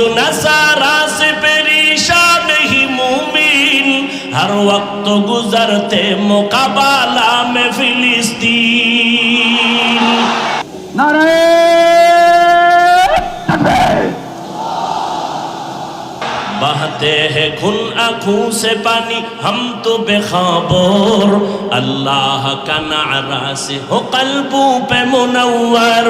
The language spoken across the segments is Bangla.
تو نظارہ سے پریشان ہی مومن ہر وقت گزرتے مقابلہ میں فلسطین نعرہ بہتے ہیں کن آنکھوں سے پانی ہم تو بے خبر اللہ کا نعرہ سے ہو قلبوں پہ منور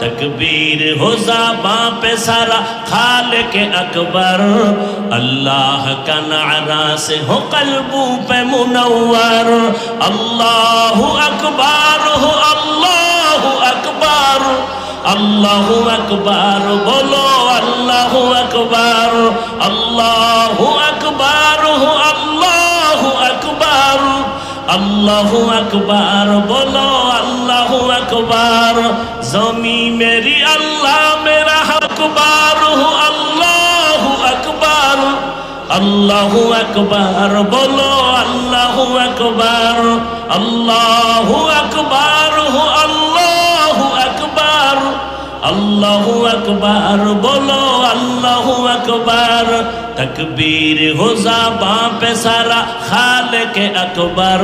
تکبیر ہو زباں پہ سارا خالق اکبر اللہ کا نعرہ سے ہو قلبوں پہ منور اللہ اکبر ہو اللہ اکبر اللہ اکبر بولو اللہ اکبر আল্লাহু আকবার আল্লাহু আকবার আল্লাহু আকবার, বলো আল্লাহু আকবার জমি মেরি আল্লাহ মেরা আকবার আল্লাহু আকবার আল্লাহু আকবার, বলো আল্লাহু আকবার আল্লাহু আকবার আল্লাহু আল্লাহ আকবার বলো আল্লাহ আকবার তকবীর হো জাবা পে সারা খালেক আকবার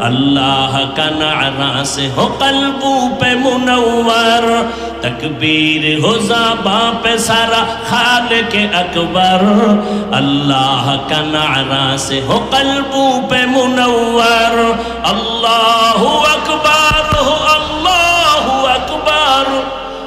اللہ کا نعرہ سے ہو قلبوں پہ منور تکبیر ہو زباں پہ سارا خالق اکبر اللہ کا نعرہ سے ہو قلبوں پہ منور اللہ اکبر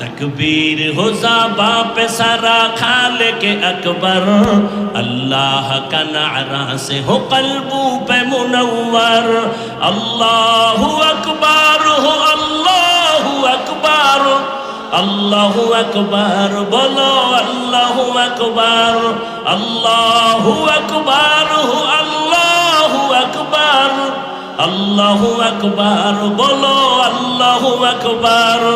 तकबीर हो जाबा पे सारा खाल के अकबर अल्लाह का नारा से हो कल्बों पे मुनव्वर अल्लाहु अकबर हो अल्लाहु अकबर अल्लाहु अकबर बोलो अल्लाहु अकबर अल्लाहु अकबर हो अल्लाहु अकबर अल्लाहु अकबर बोलो अल्लाहु अकबर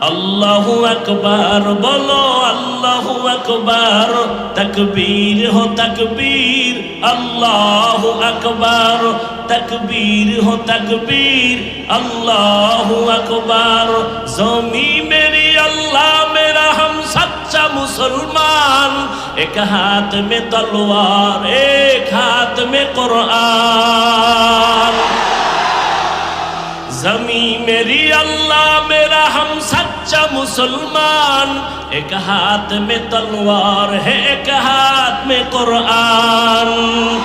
আল্লাহু আকবার, বলো আল্লাহু আকবার, তাকবীর হো তাকবীর, আল্লাহু আকবার, তাকবীর হো তাকবীর, আল্লাহু আকবার। জমি মেরি আল্লাহ মেরা হাম সচ্চা মুসলমান, এক হাত মে তলোয়ার, এক হাত মে কোরআন। زمین میری اللہ، میرا ہم سچا مسلمان۔ ایک ہاتھ میں تلوار ہے، ایک ہاتھ میں قرآن۔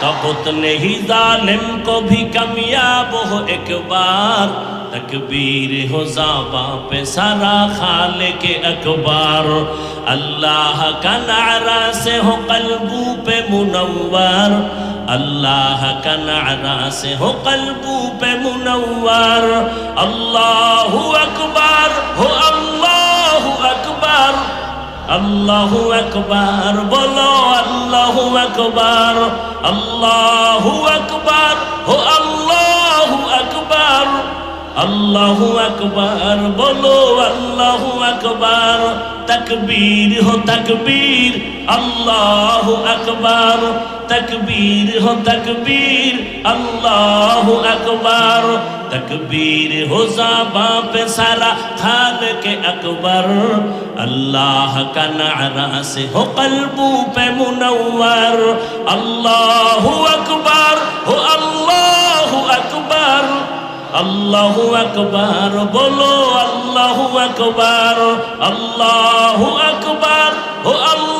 تبت نہیں ظالم کو بھی کمیاب ہو ایک بار۔ تکبیر ہو زابا پہ سارا خال کے اکبار اللہ کا نعرہ سے ہو قلبوں پہ منور۔ اللہ کا نعرہ سے ہو قلبو پہ منور اللہ اکبر ہو اللہ اکبر اللہ اکبر بولو اللہ اکبر اللہ اکبر ہو اللہ اکبر اللہ اکبر بولو اللہ اکبر تکبیر ہو تکبیر اللہ اکبر তকবীর হো তকবীর আল্লাহ আকবার তকবীর হো জাবা পে সারা থাল কে আকবর اللہ کا نعرہ سے ہو قلبوں پہ منور اللہ اکبر ہو اللہ اکبر اللہ اکبر بولو اللہ اکبر اللہ اکبر ہو اللہ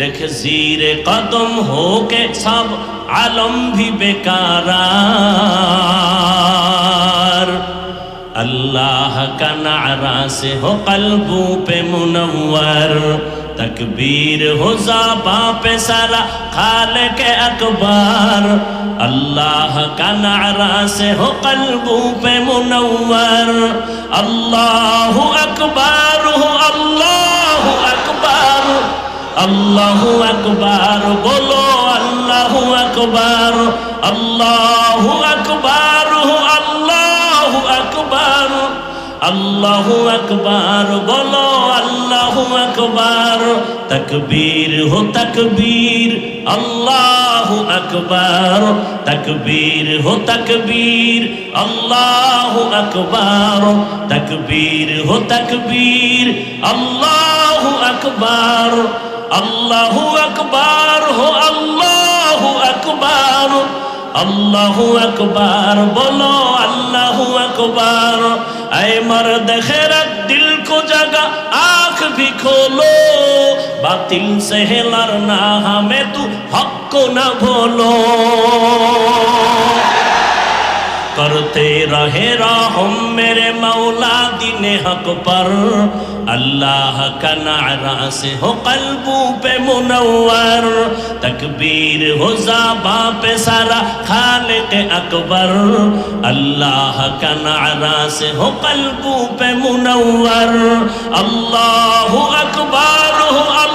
देख जीरे कदम हो के सब आलम भी बेकारार अल्लाह का नारा से हो कल्बू पे मुनव्वर तकबीर हो जाबा पे सारा खाल के अकबार अल्लाह का नारा से हो कल्बू पे मुनव्वर अल्लाह अकबर हो अल्लाह अकबर আল্লাহু আকবার, বলো আল্লাহু আকবার আল্লাহু আকবার আল্লাহু আকবার আল্লাহু আকবার, বলো আল্লাহু আকবার, তকবীর হো তকবীর, আল্লাহু আকবার, তকবীর হো তকবীর, আল্লাহু আকবার, তকবীর হো তকবীর, আল্লাহু আকবার আল্লাহু আকবার, হো আল্লাহু আকবার আল্লাহু আকবার, বলো আল্লাহু আকবার। আয় মার দেখে দিল কো জাগা, আখ ভি খোলো। বাতিল সে হেলার না, হামে তু হক না ভোলো। کرتے رہے راہم میرے مولا دین حق پر اللہ کا نعرہ سے ہو قلبوں پہ منور تکبیر ہو زابا پہ سارا خالق اکبر اللہ کا نعرہ سے ہو قلبوں پہ منور اللہ اکبر ہو اللہ